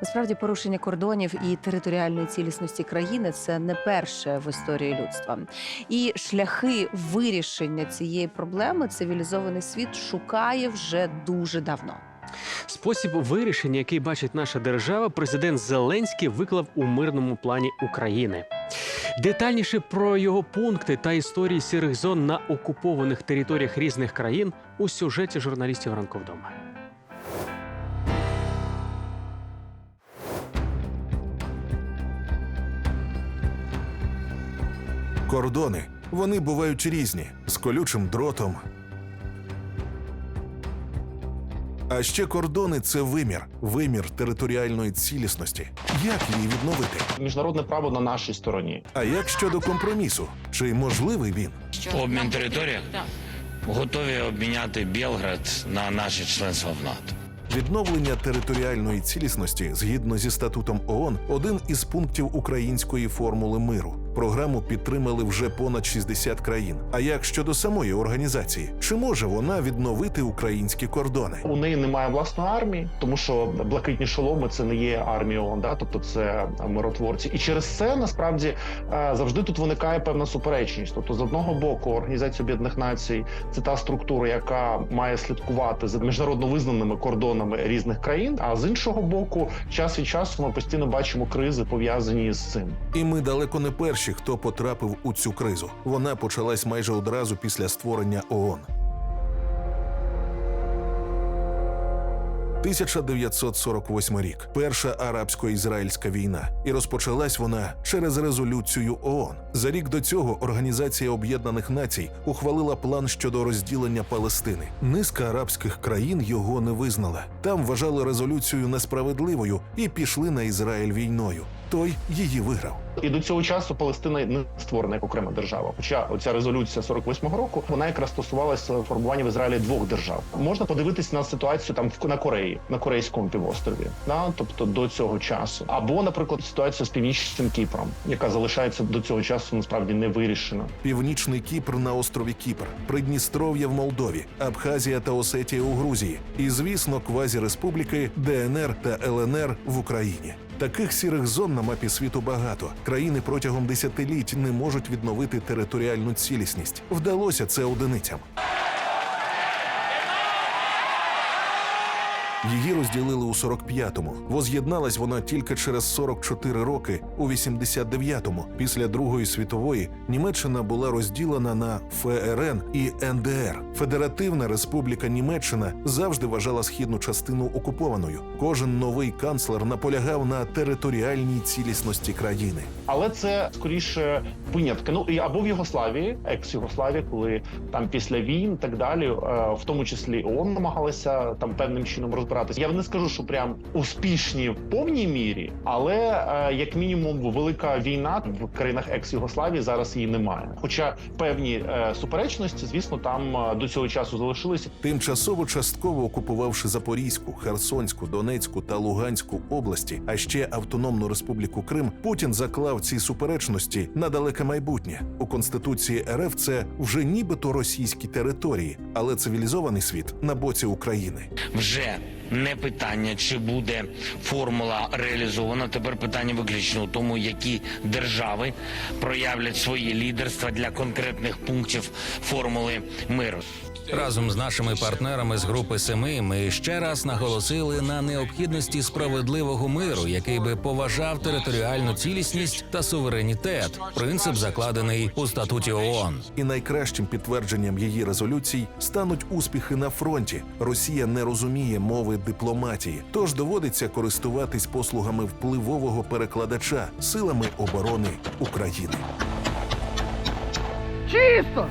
Насправді порушення кордонів і територіальної цілісності країни це не перше в історії людства. І шляхи вирішення цієї проблеми цивілізований світ шукає вже дуже давно. Спосіб вирішення, який бачить наша держава, президент Зеленський виклав у мирному плані України. Детальніше про його пункти та історії сірих зон на окупованих територіях різних країн у сюжеті журналістів ранку вдома. Кордони вони бувають різні з колючим дротом. А ще кордони це вимір, вимір територіальної цілісності. Як її відновити? Міжнародне право на нашій стороні. А як щодо компромісу? Чи можливий він? Обмін територіях готові обміняти Білград на наше членство в НАТО. Відновлення територіальної цілісності згідно зі статутом ООН один із пунктів української формули миру. Програму підтримали вже понад 60 країн. А як щодо самої організації, чи може вона відновити українські кордони? У неї немає власної армії, тому що блакитні шоломи це не є армія ООН, да? тобто це миротворці. І через це насправді е, завжди тут виникає певна суперечність. Тобто, з одного боку, Організація Об'єднаних Націй це та структура, яка має слідкувати за міжнародно визнаними кордонами різних країн. А з іншого боку, час від часу ми постійно бачимо кризи пов'язані з цим. І ми далеко не перші, хто потрапив у цю кризу. Вона почалась майже одразу після створення ООН. 1948 рік перша арабсько-ізраїльська війна, і розпочалась вона через резолюцію ООН. За рік до цього Організація Об'єднаних Націй ухвалила план щодо розділення Палестини. Низка арабських країн його не визнала. Там вважали резолюцію несправедливою і пішли на Ізраїль війною. Той її виграв. І до цього часу Палестина не створена як окрема держава. Хоча оця резолюція 48-го року вона якраз стосувалася формування в Ізраїлі двох держав. Можна подивитись на ситуацію там в- на Кореї, на Корейському півострові, да? тобто до цього часу, або, наприклад, ситуація з північним Кіпром, яка залишається до цього часу насправді не вирішена. Північний Кіпр на острові Кіпр, Придністров'я в Молдові, Абхазія та Осетія у Грузії, і, звісно, квазіреспубліки ДНР та ЛНР в Україні. Таких сірих зон на мапі світу багато. Країни протягом десятиліть не можуть відновити територіальну цілісність. Вдалося це одиницям. Її розділили у 45-му. Воз'єдналась вона тільки через 44 роки у 89-му. Після Другої світової Німеччина була розділена на ФРН і НДР. Федеративна Республіка Німеччина завжди вважала східну частину окупованою. Кожен новий канцлер наполягав на територіальній цілісності країни. Але це скоріше винятки. Ну і або в Югославії, екс-Югославії, коли там після війн так далі, е, в тому числі ООН намагалися там певним чином розбиратися. Я не скажу, що прям успішні в повній мірі, але е, як мінімум велика війна в країнах екс-Югославії зараз її немає. Хоча певні е, суперечності, звісно, там е, до цього часу залишилися. Тимчасово частково окупувавши Запорізьку, Херсонську, Донецьку та Луганську області, а ще Автономну Республіку Крим, Путін заклав ці суперечності на далеке майбутнє. У конституції РФ це вже нібито російські території, але цивілізований світ на боці України. Вже не питання, чи буде формула реалізована. Тепер питання виключно у тому, які держави проявлять своє лідерство для конкретних пунктів формули миру. Разом з нашими партнерами з групи Семи ми ще раз наголосили на необхідності справедливого миру, який би поважав територіальну цілісність та суверенітет. Принцип закладений у статуті ООН. І найкращим підтвердженням її резолюцій стануть успіхи на фронті. Росія не розуміє мови дипломатії, тож доводиться користуватись послугами впливового перекладача силами оборони України. Чисто!